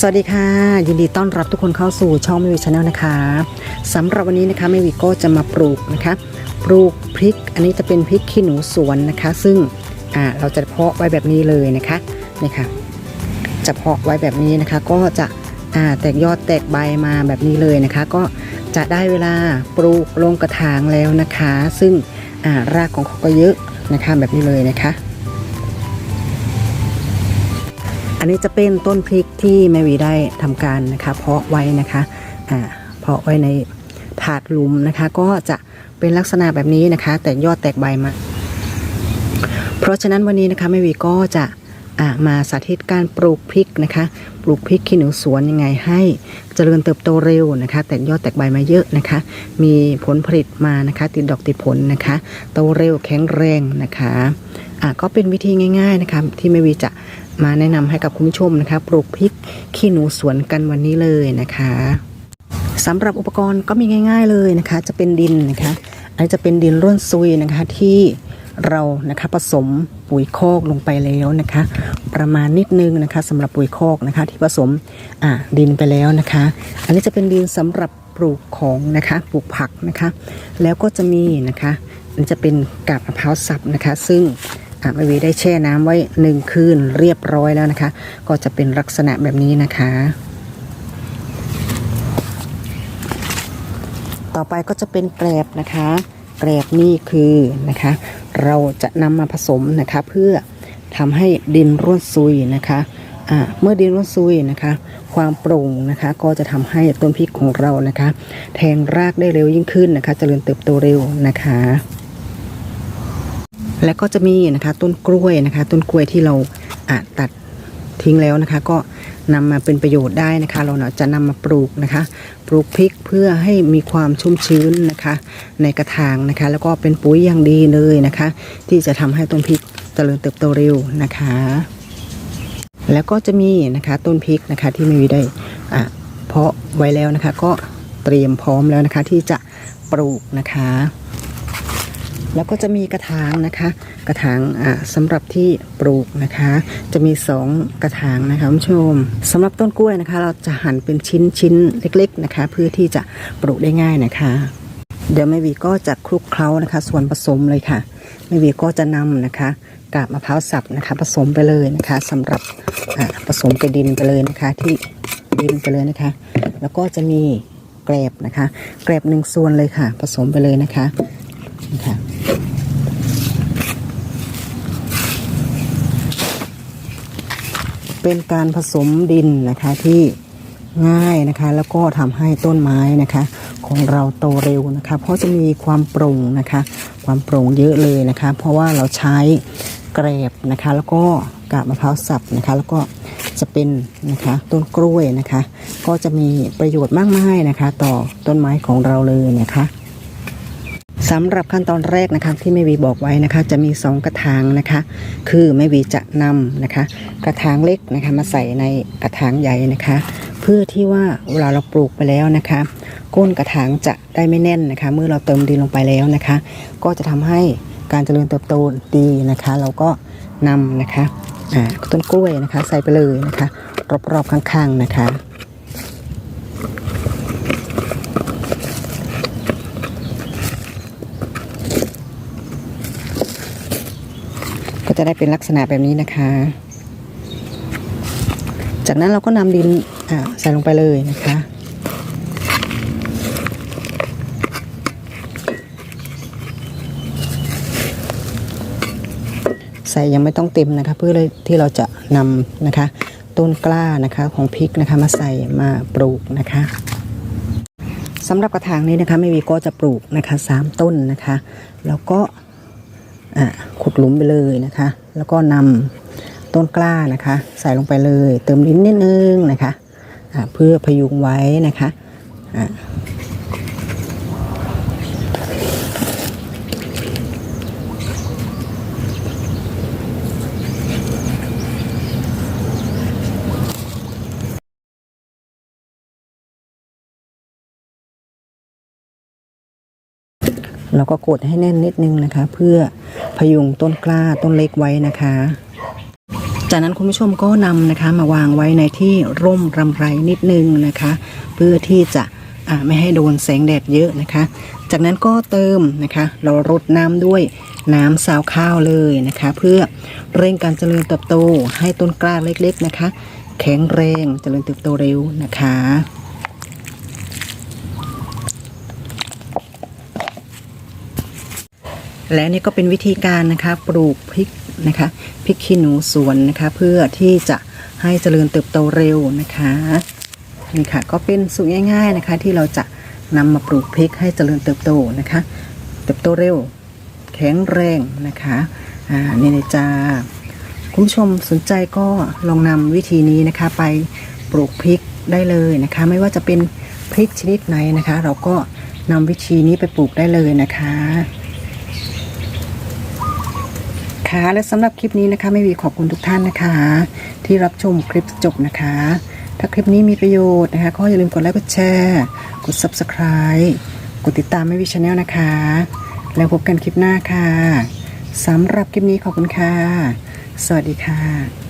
สวัสดีค่ะ ยินดีต้อนรับทุกคนเข้าสู่ช่องเมวีชาแนลนะคะสำหรับวันนี้นะคะเมวีก็จะมาปลูกนะคะ ปลูกพริก อันนี้จะเป็นพริกขี้หนูสวนนะคะ ซึ่งอ่าเราจะเพาะไว้แบบนี้เลยนะคะนี่ค่ะ จะเพาะไว้แบบนี้นะคะ ก็จะอ่าแตกยอดแตกใบมาแบบนี้เลยนะคะ ก็จะได้เวลาปลูกลงกระถางแล้วนะคะ ซึ่งอ่ารากของเขาก็เยอะนะคะแบบนี้เลยนะคะ อันนี้จะเป็นต้นพริกที่แม่วีได้ทำการนะคะ เพาะไว้นะคะอ่าเพาะไว้ในถาดลุมนะคะ ก็จะเป็นลักษณะแบบนี้นะคะ แต่ยอดแตกใบมา เพราะฉะนั้นวันนี้นะคะแม่วีก็จะอ่ามาสาธิตการปลูกพริกนะคะ ปลูกพริกขี้หนูสวนยังไงให้เจริญเติบโตเร็วนะคะ แต่ยอดแตกใบมาเยอะนะคะ มีผลผลิตมานะคะ ติดดอกติดผลนะคะ โตเร็วแข็งแรงนะคะอ่าก็เป็นวิธีง่าย ๆนะคะ ที่แม่วีจะ มาแนะนำให้กับคุณผู้ชมนะคะปลูกพริกขี้หนูสวนกันวันนี้เลยนะคะสำหรับอุปกรณ์ก็มีง่าย ๆเลยนะคะ จะเป็นดินนะคะ อันนี้จะเป็นดินร่วนซุยนะคะที่เรานะคะผสมปุ๋ยคอกลงไปแล้วนะคะ ประมาณนิดนึงนะคะสำหรับปุ๋ยคอกนะคะ ที่ผสมอ่าดินไปแล้วนะคะ อันนี้จะเป็นดินสำหรับปลูกของนะคะปลูกผักนะคะ แล้วก็จะมีนะคะอันนี้จะเป็นกาบมะพร้าวสับนะคะ ซึ่ง อะแม่วีได้แช่น้ำไว้หนึ่งคืนเรียบร้อยแล้วนะคะ ก็จะเป็นลักษณะแบบนี้นะคะ ต่อไปก็จะเป็นแกลบนะคะแกลบนี่คือนะคะ เราจะนำมาผสมนะคะเพื่อทำให้ดินร่วนซุยนะคะเมื่อดินร่วนซุยนะคะ ความโปร่งนะคะก็จะทำให้ต้นพริกของเรานะคะ แทงรากได้เร็วยิ่งขึ้นนะคะเจริญเติบโตเร็วนะคะ แล้วก็จะมีนะคะต้นกล้วยนะคะ ต้นกล้วยที่เราตัดทิ้งแล้วนะคะ ก็นำมาเป็นประโยชน์ได้นะคะ เราเนาะจะนำมาปลูกนะคะ ปลูกพริกเพื่อให้มีความชุ่มชื้นนะคะ ในกระถางนะคะ แล้วก็เป็นปุ๋ยอย่างดีเลยนะคะ ที่จะทำให้ต้นพริกเจริญเติบโตเร็วนะคะ แล้วก็จะมีนะคะต้นพริกนะคะที่ไม่มีได้อะเพาะไว้แล้วนะคะ ก็เตรียมพร้อมแล้วนะคะที่จะปลูกนะคะ แล้วก็จะมีกระถางนะคะ กระถางอ่าสำหรับที่ปลูกนะคะ จะมีสองกระถางนะคะคุณผู้ชมสำหรับต้นกล้วยนะคะ เราจะหั่นเป็นชิ้นชิ้นเล็ก ๆนะคะ เพื่อที่จะปลูกได้ง่ายนะคะ เดี๋ยวแม่วีก็จะคลุกเคล้านะคะ ส่วนผสมเลยค่ะแม่วีก็จะนำนะคะกาบมะพร้าวสับนะคะ ผสมไปเลยนะคะสำหรับผสมกับดินไปเลยนะคะ ที่ดินไปเลยนะคะ แล้วก็จะมีแกลบนะคะ แกลบหนึ่งส่วนเลยค่ะ ผสมไปเลยนะคะ คะเป็นการผสมดินนะคะที่ง่ายนะคะ แล้วก็ทำให้ต้นไม้นะคะ ของเราโตเร็วนะคะ เพราะจะมีความโปร่งนะคะ ความโปร่งเยอะเลยนะคะ เพราะว่าเราใช้แกรบนะคะ แล้วก็กาบมะพร้าวสับนะคะ แล้วก็จะเป็นนะคะต้นกล้วยนะคะ ก็จะมีประโยชน์มากมายนะคะ ต่อต้นไม้ของเราเลยนะคะ สำหรับขั้นตอนแรกนะคะที่แม่วีบอกไว้นะคะ จะมี 2 กระถางนะคะ คือแม่วีจะนำนะคะ กระถางเล็กนะคะมาใส่ในกระถางใหญ่นะคะ เพื่อที่ว่าเวลาเราปลูกไปแล้วนะคะก้นกระถางจะได้ไม่แน่นนะคะ เมื่อเราเติมดินลงไปแล้วนะคะ ก็จะทำให้การเจริญเติบโตดีนะคะ เราก็นำนะคะต้นกล้วยนะคะ ใส่ไปเลยนะคะ รอบๆข้างๆนะคะ จะได้เป็นลักษณะแบบนี้นะคะ จากนั้นเราก็นำดินใส่ลงไปเลยนะคะใส่ยังไม่ต้องเต็มนะคะ เพื่อที่เราจะนำนะคะ ต้นกล้านะคะของพริกนะคะมาใส่มาปลูกนะคะสำหรับกระถางนี้นะคะแม่วีก็จะปลูกนะคะสามต้นนะคะ แล้วก็ ขุดหลุมไปเลยนะคะ แล้วก็นำต้นกล้านะคะ ใส่ลงไปเลย เติมดินนิดนึงนะคะะเพื่อพยุงไว้นะคะะ เราก็กดให้แน่นนิดนึงนะคะ เพื่อพยุงต้นกล้าต้นเล็กไว้นะคะ จากนั้นคุณผู้ชมก็นำนะคะมาวางไว้ในที่ร่มรำไรนิดนึงนะคะ เพื่อที่จะไม่ให้โดนแสงแดดเยอะนะคะ จากนั้นก็เติมนะคะ เรารดน้ำด้วยน้ำซาวข้าวเลยนะคะ เพื่อเร่งการเจริญเติบโตให้ต้นกล้าเล็กๆนะคะ แข็งแรงเจริญเติบโตเร็วนะคะ และนี่ก็เป็นวิธีการนะคะปลูกพริกนะคะพริกขี้หนูสวนนะคะเพื่อที่จะให้เจริญเติบโตเร็วนะคะนี่ค่ะก็เป็นสูตรง่าย ๆนะคะ ที่เราจะนำมาปลูกพริกให้เจริญเติบโตนะคะ เติบโตเร็ว แข็งแรงนะคะอ่านี่เลยจ้าคุณผู้ชมสนใจก็ลองนำวิธีนี้นะคะไปปลูกพริกได้เลยนะคะ ไม่ว่าจะเป็นพริกชนิดไหนนะคะ เราก็นำวิธีนี้ไปปลูกได้เลยนะคะค่ะ และสำหรับคลิปนี้นะคะไม่วีขอบคุณทุกท่านนะคะ ที่รับชมคลิปจบนะคะ ถ้าคลิปนี้มีประโยชน์นะคะ ก็อย่าลืมกดไลค์กดแชร์กด subscribe กดติดตามไม่วีชาแนลนะคะ แล้วพบกันคลิปหน้าค่ะสำหรับคลิปนี้ขอบคุณค่ะ สวัสดีค่ะ